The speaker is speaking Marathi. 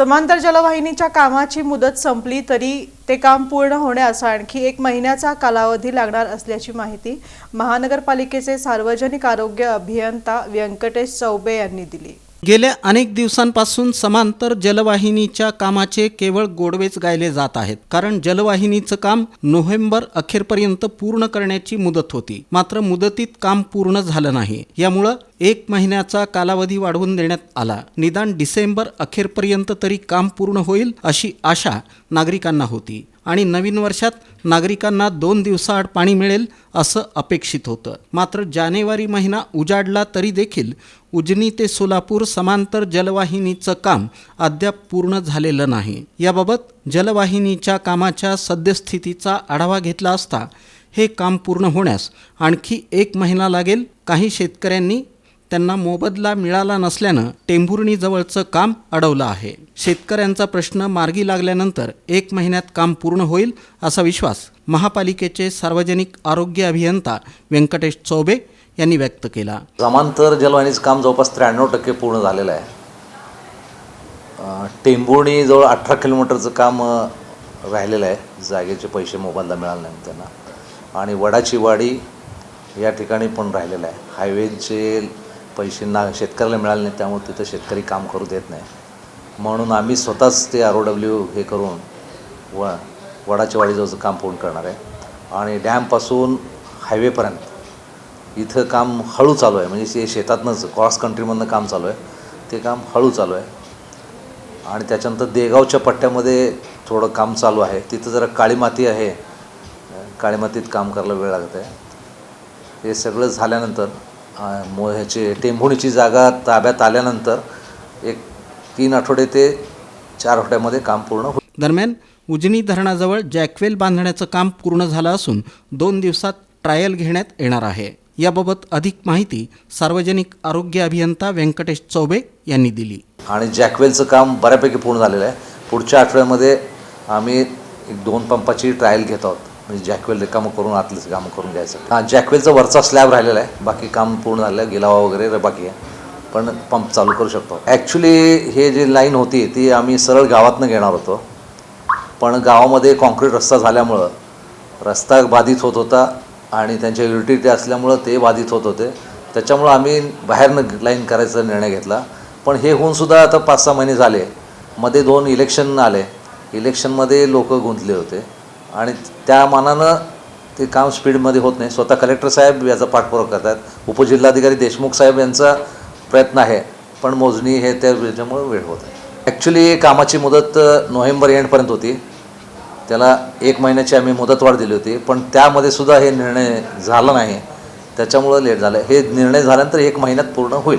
समांतर जलवाहिनीच्या कामाची मुदत संपली तरी ते काम पूर्ण होण्यास आणखी एक महिन्याचा कालावधी लागणार असल्याची माहिती महानगरपालिकेचे सार्वजनिक आरोग्य अभियंता व्यंकटेश चौबे यांनी दिली. गेल्या अनेक दिवसांपासून समांतर जलवाहिनीच्या कामाचे केवळ गोडवेच गायले जात आहेत. कारण जलवाहिनीचं काम नोव्हेंबर अखेरपर्यंत पूर्ण करण्याची मुदत होती. मात्र मुदतीत काम पूर्ण झालं नाही. यामुळं एक महिन्याचा कालावधी वाढवून देण्यात आला. निदान डिसेंबर अखेरपर्यंत तरी काम पूर्ण होईल अशी आशा नागरिकांना होती. आणि नवीन वर्षात नागरिकांना दोन दिवसाआड पाणी मिळेल असं अपेक्षित होतं. मात्र जानेवारी महिना उजाडला तरी देखील उजनी ते सोलापूर समांतर जलवाहिनीचं काम अद्याप पूर्ण झालेलं नाही. याबाबत जलवाहिनीच्या कामाच्या सद्यस्थितीचा आढावा घेतला असता हे काम पूर्ण होण्यास आणखी एक महिना लागेल काही शेतकऱ्यांनी त्यांना मोबदला मिळाला नसल्यानं टेंभुर्णीजवळचं काम अडवलं आहे. शेतकऱ्यांचा प्रश्न मार्गी लागल्यानंतर एक महिन्यात काम पूर्ण होईल असा विश्वास महापालिकेचे सार्वजनिक आरोग्य अभियंता व्यंकटेश चौबे यांनी व्यक्त केला. समांतर जलवाहिनीचं काम जवळपास त्र्याण्णव टक्के पूर्ण झालेलं आहे. टेंभुर्णीजवळ टेंभुर्णी जवळ अठरा किलोमीटरचं काम राहिलेलं आहे. जागेचे पैसे मोबदला मिळाले नाही त्यांना. आणि वडाची वाडी या ठिकाणी पण राहिलेलं आहे. हायवेचे पैसे ना शेतकऱ्याला मिळाले नाही त्यामुळे तिथं शेतकरी काम करू देत नाही. म्हणून आम्ही स्वतःच ते आर ओ डब्ल्यू हे करून व वडाच्या वाडीजवळचं काम पूर्ण करणार आहे. आणि डॅमपासून हायवेपर्यंत इथं काम हळू चालू आहे. म्हणजे ते शेतातनंच क्रॉस कंट्रीमधनं काम चालू आहे. ते काम हळू चालू आहे. आणि त्याच्यानंतर देगावच्या पट्ट्यामध्ये थोडं काम चालू आहे. तिथं जरा काळी माती आहे. काळी मातीत काम करायला वेळ लागत आहे. हे सगळं झाल्यानंतर ह्याची टेंभुणीची जागा ताब्यात आल्यानंतर एक तीन आठवडे ते चार आठवड्यामध्ये काम पूर्ण होईल. दरम्यान उजनी धरणाजवळ जॅकवेल बांधण्याचं काम पूर्ण झालं असून दोन दिवसात ट्रायल घेण्यात येणार आहे. याबाबत अधिक माहिती सार्वजनिक आरोग्य अभियंता व्यंकटेश चौबे यांनी दिली. आणि जॅकवेलचं काम बऱ्यापैकी पूर्ण झालेलं आहे. पुढच्या आठवड्यामध्ये आम्ही एक दोन पंपाची ट्रायल घेत आहोत. म्हणजे जॅकवेल रिकामं करून आतलीच कामं करून घ्यायचं. हां जॅकवेलचा वरचा स्लॅब राहिलेला आहे. बाकी काम पूर्ण झालं आहे गिलावा वगैरे बाकी आहे. पण पंप चालू करू शकतो. ॲक्च्युली हे जी लाईन होती ती आम्ही सरळ गावातनं घेणार होतो. पण गावामध्ये कॉन्क्रीट रस्ता झाल्यामुळं रस्ता बाधित होत होता आणि त्यांच्या युटिलिटी असल्यामुळं ते बाधित होत होते. त्याच्यामुळं आम्ही बाहेरनं लाईन करायचा निर्णय घेतला. पण हे होऊनसुद्धा आता पाच सहा महिने झाले. मध्ये दोन इलेक्शन आले. इलेक्शनमध्ये लोक गुंतले होते. आणि त्या मानानं ते काम स्पीडमध्ये होत नाही. स्वतः कलेक्टर साहेब याचा पाठपुरावा करतात. उपजिल्हाधिकारी देशमुख साहेब यांचा प्रयत्न आहे पण मोजणी हे त्या त्याच्यामुळे वेळ होत आहे. ॲक्च्युली कामाची मुदत नोव्हेंबर एंडपर्यंत होती. त्याला एक महिन्याची आम्ही मुदतवाढ दिली होती पण त्यामध्ये सुद्धा हे निर्णय झाला नाही. त्याच्यामुळं लेट झालं हे निर्णय झाल्यानंतर एक महिन्यात पूर्ण होईल.